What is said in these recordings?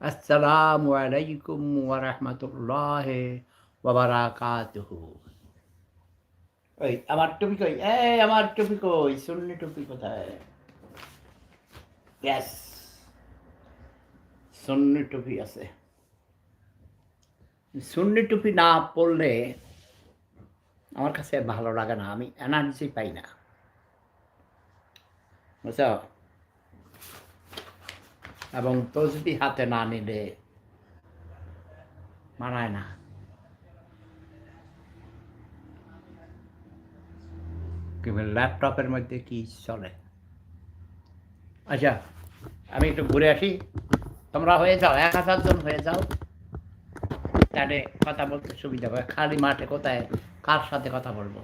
আসসালামু আলাইকুম ওয়া রাহমাতুল্লাহি ওয়া বারাকাতুহু ওই, আমার টুপি কই এই আমার টুপি কই সুন্নি টুপি কোথায়? ইয়েস সুন্নি টুপি আছে। সুন্নি টুপি না পরলে আমার কাছে ভালো লাগে না, আমি এনার্জি পাই না। বুঝছ? এবং তসবি হাতে না নিলে মানায় না। ল্যাপটপের মধ্যে কি চলে? আচ্ছা আমি একটু ঘুরে আসি। তোমরা হয়ে যাও এক হাজার জন হয়ে যাও। তাহলে কথা বলতে সুবিধা হবে। খালি মাঠে কোথায় কার সাথে কথা বলব?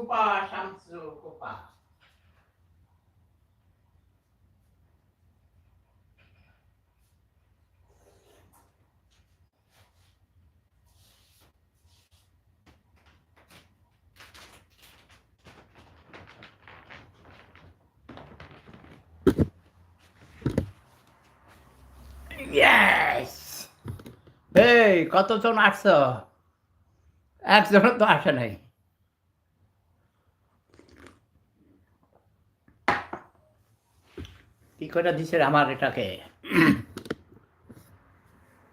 কুপা শামসু কুপা Yes! এই কতজন আসছো একজন তো আসে নাই কি করে দিছে আমার এটাকে?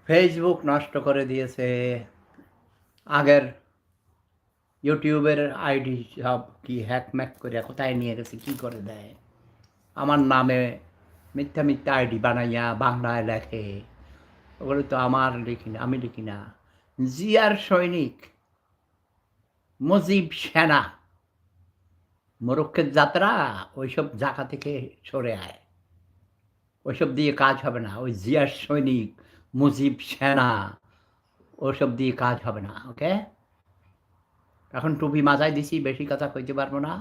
ফেসবুক নষ্ট করে দিয়েছে। আগের ইউটিউবের আইডি সব কি হ্যাকম্যাক করে কোথায় নিয়ে গেছে, কি করে দেয়? আমার নামে মিথ্যা মিথ্যা আইডি বানাইয়া বাংলায় লেখে। ওগুলো তো আমার লিখি না, আমি লিখি না। জিয়ার সৈনিক মুজিব সেনা, মোরক্ষের যাত্রা, ওইসব জায়গা থেকে সরে আয়। ওইসব দিয়ে কাজ হবে না। ওই জিয়ার সৈনিক, মুজিব সেনা ওসব দিয়ে কাজ হবে না, ওকে? এখন টুপি মাথায় দিছি, বেশি কথা কইতে পারব না।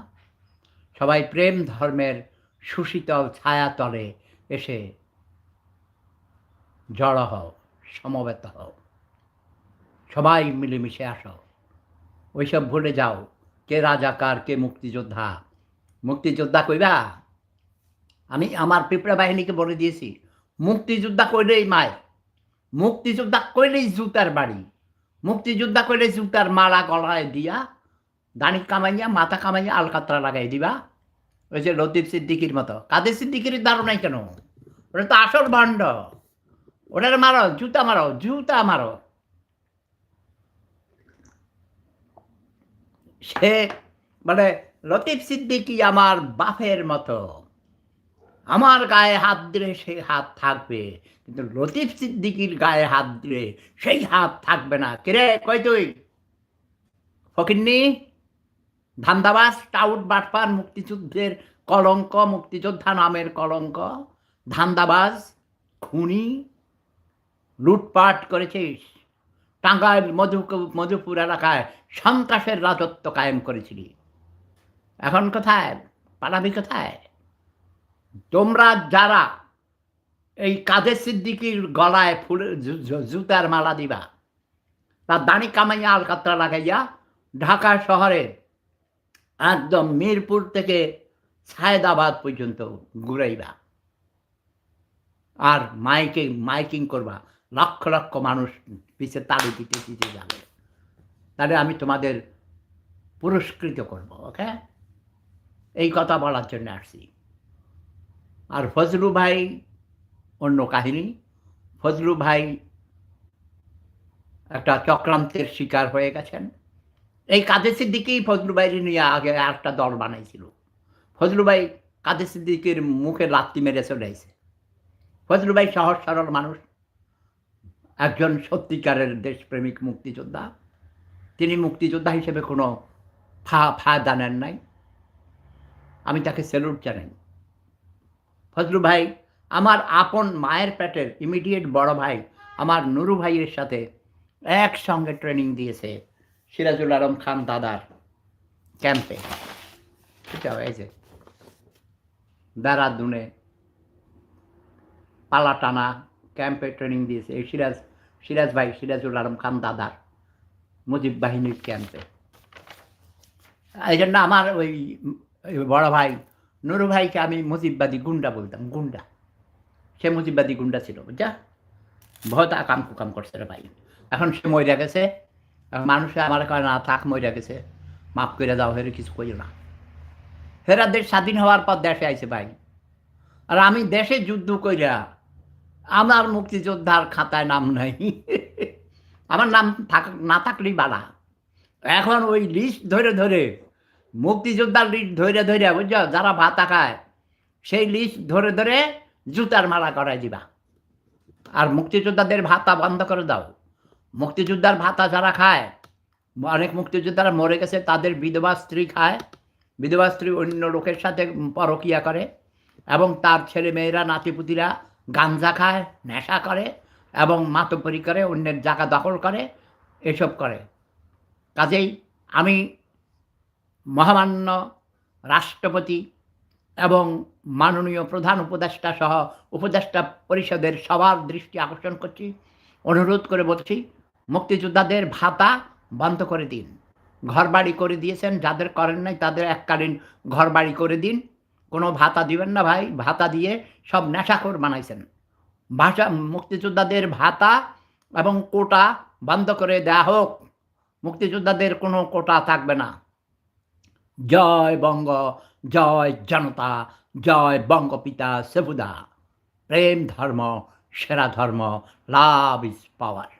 সবাই প্রেম ধর্মের সুশীতল ছায়া তলে এসে জড়ো হও, সমবেত হও। সবাই মিলেমিশে আসো। ওইসব ভুলে যাও, কে রাজাকার, কে মুক্তিযোদ্ধা। মুক্তিযোদ্ধা কইবা? আমি আমার পিঁপড়া বাহিনীকে বলে দিয়েছি, মুক্তিযোদ্ধা কইলেই মায়, মুক্তিযোদ্ধা কইলেই জুতার বাড়ি, মুক্তিযোদ্ধা কইলে জুতার মালা গলায় দিয়া দানি কামাইয়া, মাথা কামাইয়া আলকাতরা লাগাই দিবা। ওই যে লতিফ সিদ্দিকির মতো। কাদের সিদ্দিকির দারু নাই কেন? ওটা তো আসল ভাণ্ড। ওটার মারো, জুতা মারো জুতা মারো। সে মানে লতিফ সিদ্দিকি আমার বাপের মতো। আমার গায়ে হাত দিলে সেই হাত থাকবে, কিন্তু লতিফ সিদ্দিকির গায়ে হাত দিলে সেই হাত থাকবে না। কিরে, কই তুই? ফকিন্নি ধান্দাবাস টাউট, বাটপার, মুক্তিযুদ্ধের কলঙ্ক, মুক্তিযোদ্ধা নামের কলঙ্ক। ধান্দাবাজ, খুনি, লুটপাট করেছিস। টাঙ্গাইল মধু মধুপুর এলাকায় সন্ত্রাসের রাজত্ব কায়েম করেছিলি। এখন কোথায়? পালাবি কোথায়? তোমরা যারা এই কাদের সিদ্দিকির গলায় ফুল জুতার মালা দিবা তার দাড়ি কামাইয়া আলকাতরা লাগাইয়া ঢাকা শহরে একদম মিরপুর থেকে সায়দাবাদ পর্যন্ত ঘুরাইবা। আর মাইকে, মাইকিং করবা। লক্ষ লক্ষ মানুষ পিছে তালি দিতে দিতে যাবে। তাহলে আমি তোমাদের পুরস্কৃত করব, ওকে? এই কথা বলার জন্য আসছি। আর ফজলু ভাই অন্য কাহিনী। ফজলু ভাই একটা চক্রান্তের শিকার হয়ে গেছেন। এই কাদের সিদ্দিকেই ফজলু ভাইয়ের নিয়ে আগে একটা দল বানাইছিল। ফজলু ভাই কাদের সিদ্দিকের মুখে লাত্তি মেরে চলে ফজলু ভাই সহজ সরল মানুষ, একজন সত্যিকারের দেশপ্রেমিক মুক্তিযোদ্ধা। তিনি মুক্তিযোদ্ধা হিসেবে কোনো ফা, ফায়দা নেন নাই। আমি তাকে স্যালুট জানাই। ফজলু ভাই, আমার আপন মায়ের পেটের ইমিডিয়েট বড় ভাই, আমার নুরু ভাইয়ের সাথে একসঙ্গে ট্রেনিং দিয়েছে সিরাজুল আলম খান দাদার ক্যাম্পে এটা হয়েছে দেরাদুনে পালা টানা ক্যাম্পে ট্রেনিং দিয়েছে এই সিরাজ সিরাজ ভাই, সিরাজুল আলম খান দাদার মুজিব বাহিনীর ক্যাম্পে এই জন্য আমার ওই বড় ভাই নুরু ভাইকে আমি মুজিববাদী গুন্ডা বলতাম, গুন্ডা। সে মুজিববাদী গুন্ডা ছিল, বুঝা? বহুত আকাম কুকাম করছে রে ভাই। এখন সে মরে গেছে, এখন মানুষে আমার কয়, না, থাক মরে গেছে। মাফ করে দাও, হেরে কিছু কইও না। হেরা দেশ স্বাধীন হওয়ার পর দেশে আইছে ভাই। আর আমি দেশে যুদ্ধ কইরা আমার মুক্তিযোদ্ধার খাতায় নাম নাই। আমার নাম থাক, না থাকলেই বালা এখন ওই লিস্ট ধরে ধরে মুক্তিযোদ্ধার লিস্ট ধরে ধরে বুঝছ? যারা ভাতা খায়, সেই লিস্ট ধরে ধরে জুতার মালা করাই দিবা। আর মুক্তিযোদ্ধাদের ভাতা বন্ধ করে দাও। মুক্তিযোদ্ধার ভাতা যারা খায়, অনেক মুক্তিযোদ্ধারা মরে গেছে, তাদের বিধবা স্ত্রী খায়, বিধবা স্ত্রী অন্য লোকের সাথে পরকিয়া করে, এবং তার ছেলে মেয়েরা নাতিপুতিরা গাঞ্জা খায়, নেশা করে, এবং মাতব্বরি করে, অন্যের জায়গা দখল করে, এসব করে। কাজেই আমি মহামান্য রাষ্ট্রপতি এবং মাননীয় প্রধান উপদেষ্টা সহ উপদেষ্টা পরিষদের সবার দৃষ্টি আকর্ষণ করছি, অনুরোধ করে বলছি, মুক্তিযোদ্ধাদের ভাতা বন্ধ করে দিন। ঘরবাড়ি করে দিয়েছেন, যাদের করেন নাই তাদের এককালীন ঘরবাড়ি করে দিন। কোনো ভাতা দিবেন না ভাই, ভাতা দিয়ে সব নেশাখোর বানাইছেন। ভাষা, মুক্তিযোদ্ধাদের ভাতা এবং কোটা বন্ধ করে দেয়া হোক। মুক্তিযোদ্ধাদের কোনো কোটা থাকবে না। জয় বঙ্গ জয় জনতা জয় বঙ্গপিতা সেবুদা। প্রেম ধর্ম সেরা ধর্ম লাভ ইজ পাওয়ার।